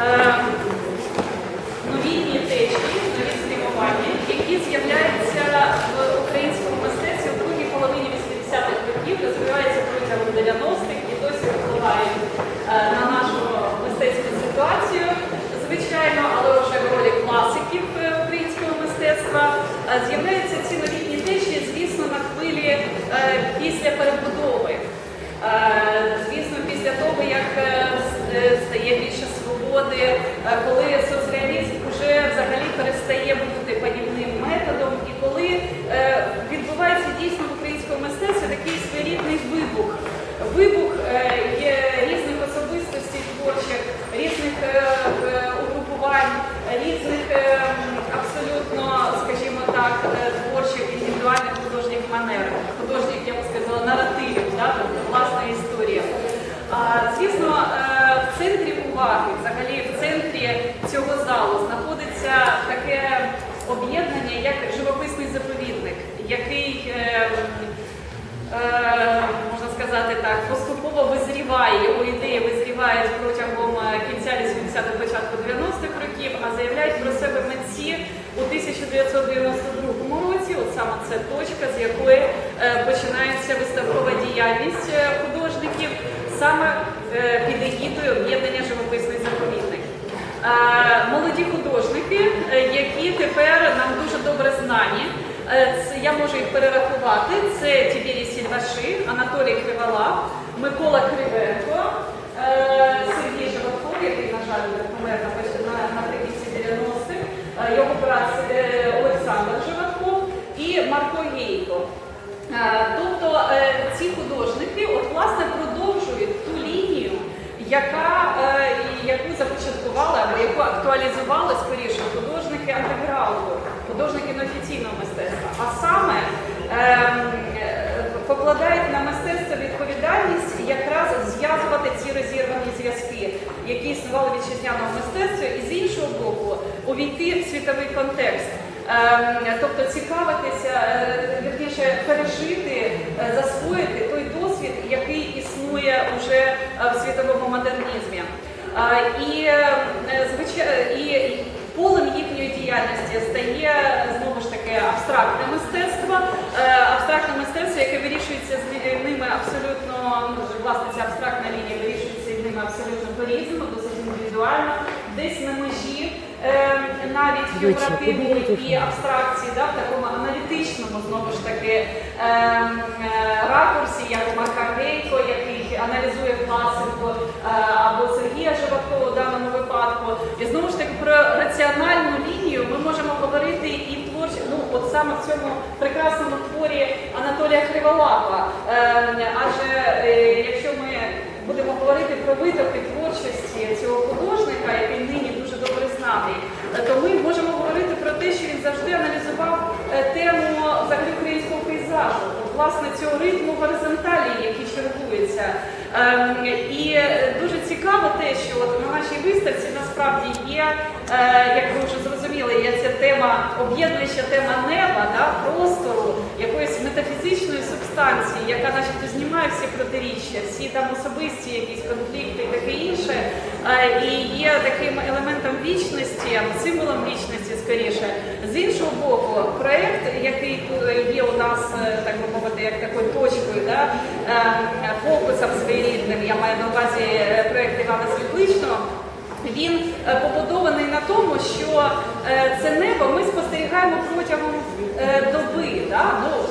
е, новітні течії, нові спрямування, які з'являються в українському мистецтві в другій половині 80-х років, розвиваються протягом 90-х і досі впливають е, на нашу мистецьку ситуацію, звичайно, але вже в ролі класиків е, українського мистецтва. Е, З'являються ці новітні течії, звісно, на хвилі після перебудови. Звісно, після того, як стає більше свободи, е, коли соцреалізм вже взагалі перестає бути панівним методом, і коли е, відбувається дійсно в українському мистецтві такий своєрідний вибух. Вибух е, є різних особистостей творчих, різних угрупувань, різних абсолютно, скажімо так, творчих індивідуальних художніх манер, художніх, я б сказала, наративів, да, тобто власна історія. Звісно, в центрі уваги, взагалі цього залу знаходиться таке об'єднання, як живописний заповідник, який е, е, можна сказати так, поступово визріває, його ідеї визрівають протягом е, кінця 80-х, початку 90-х років, а заявляють про себе митці у 1992 році. От саме це точка, з якої е, починається виставкова діяльність е, художників саме під егідою об'єднання. Е, Молоді художники, е, які тепер нам дуже добре знані. Е, Це я можу їх перерахувати. Це Тібірі Сільваши, Анатолій Кривала, Микола Кривенко, е, Сергій Животков, який, на жаль, помер на- на- наприкінці 90-х, е, його брат е, Олександр Животков і Марко Гейко. Е, Тобто е, ці художники от, власне продовжують ту лінію, яка, е, і яку започаткували або яку актуалізували скоріше художники андеграунду, художники неофіційного мистецтва. А саме ем, е, покладають на мистецтво відповідальність якраз зв'язувати ці розірвані зв'язки, які існували в вітчизняному мистецтві, і з іншого боку увійти в світовий контекст. Ем, Тобто цікавитися, е, вірніше пережити, е, засвоїти той досвід, який існує уже е, в світовому модернізмі. І, е, і полем їхньої діяльності стає знову ж таки абстрактне мистецтво, Е, абстрактне мистецтво, яке вирішується з ними абсолютно, власне, ця абстрактна лінія вирішується з ними абсолютно по-різному, досить індивідуально, десь на межі е, навіть фігуративу і абстракції, да, в такому аналітичному знову ж таки ракурсі, як Марка Гейко, який аналізує класику, е, або Сергія Живакова в даному випадку. І знову ж таки про раціональну лінію ми можемо говорити і в творчі, ну от саме в цьому прекрасному творі Анатолія Криволапа. Е, адже е, якщо ми будемо говорити про витоки творчості цього художника, який нині дуже добре знаний, е, то ми можемо говорити про те, що він завжди аналізував тему взагалі українського пейзажу, власне цього ритму горизонталі, які чергуються. Ем, І е, дуже цікаво те, що от на нашій виставці насправді є, е, як ви вже зрозуміли, є ця тема об'єднуюча тема неба, да, простору, якоїсь метафізичної субстанції, яка начебто знімає всі протиріччя, всі там особисті якісь конфлікти і таке інше. Е, І є таким елементом вічності, символом вічності скоріше. З іншого боку, проєкт, який нас, е, так би мовити, як такою точкою, да, е, фокусом своєрідним, я маю на увазі е, проєкт Івана Світличного, він е, побудований на тому, що е, це небо ми спостерігаємо протягом е, доби. Да? Ну,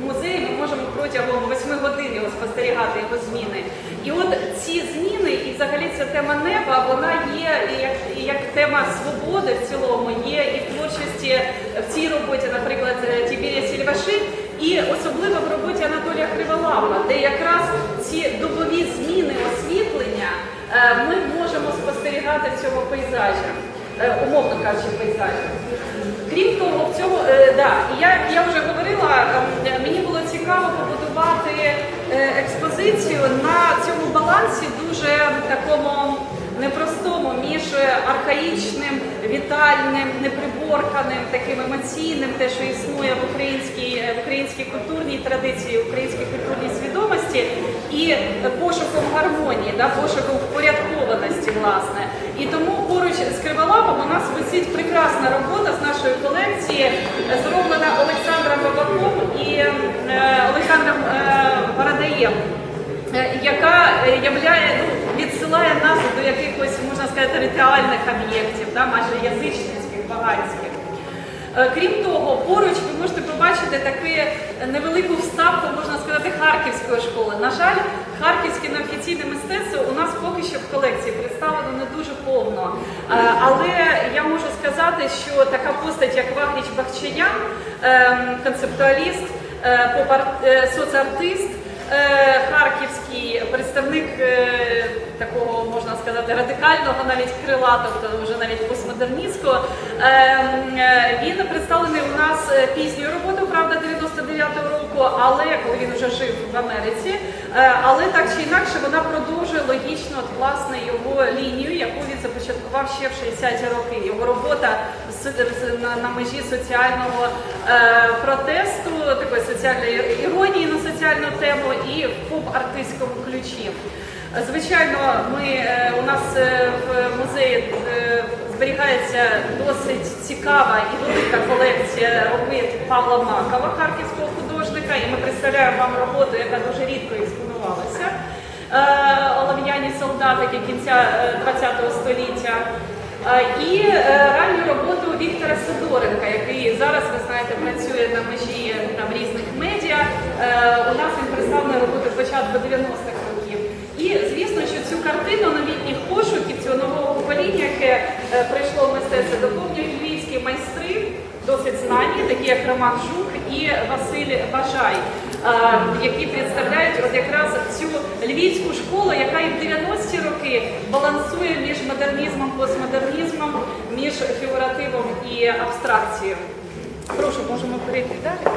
в музеї ми можемо протягом 8 годин спостерігати, його зміни. І от ці зміни, і взагалі ця тема неба, вона є як, як тема свободи в цілому, є і в творчості в цій роботі, наприклад, е, Тібірія Сільваши, і особливо в роботі Анатолія Криволапа, де якраз ці добові зміни освітлення е, ми можемо спостерігати в цьому пейзажі, е, умовно кажучи, пейзажі. Крім того, в цьому, е, да, я, я вже говорила, ем, мені було цікаво побудувати експозицію на цьому балансі дуже такому непростому між архаїчним, вітальним, неприборканим, таким емоційним, те, що існує в українській, в українській культурній традиції, в українській культурній свідомості, і пошуком гармонії, да, пошуком впорядкованості, власне. І тому поруч з Криволапом у нас висить прекрасна робота з нашої колекції, зроблена Олександром Бабаком і е, Олександром Бородаєм, е, яка е, являє, ну, відсилає нас до якихось, можна сказати, ритуальних об'єктів, да, майже язичницьких, багатських. Е, Крім того, поруч ви можете побачити таку невелику вставку, можна сказати, харківської школи. На жаль, харківське неофіційне мистецтво у нас поки що в колекції представлено не дуже повно. Е, Але я можу сказати, що така постать, як Вахріч Бахчаян, ем, концептуаліст, е, соцартист, харківський представник такого, можна сказати, радикального, навіть крила, тобто вже навіть постмодерністського. Е, е, Він представлений у нас е, пізньою роботою, правда, 99-го року, але коли він вже жив в Америці. Е, Але так чи інакше вона продовжує логічно от, власне його лінію, яку він започаткував ще в 60-ті роки. Його робота на, межі соціального протесту, такої соціальної іронії на соціальну тему і в поп-артистському ключі. Звичайно, ми е, у нас е, в музеї е, зберігається досить цікава і велика колекція робіт Павла Макова, харківського художника, і ми представляємо вам роботу, яка дуже рідко експонувалася. Олов'яні солдатики кінця ХХ століття. І ранню роботу Віктора Сидоренка, який зараз, ви знаєте, працює на межі там, різних медіа. У нас він представлений роботи початку 90-х років. І звісно, що цю картину новітніх пошуків цього нового покоління, яке е, прийшло в мистецтво, доповнюють львівські майстри, досить знані, такі як Роман Жук і Василь Бажай, е, які представляють от якраз цю львівську школу, яка і в 90-ті роки балансує між модернізмом, постмодернізмом, між фігуративом і абстракцією. Прошу, можемо перейти далі.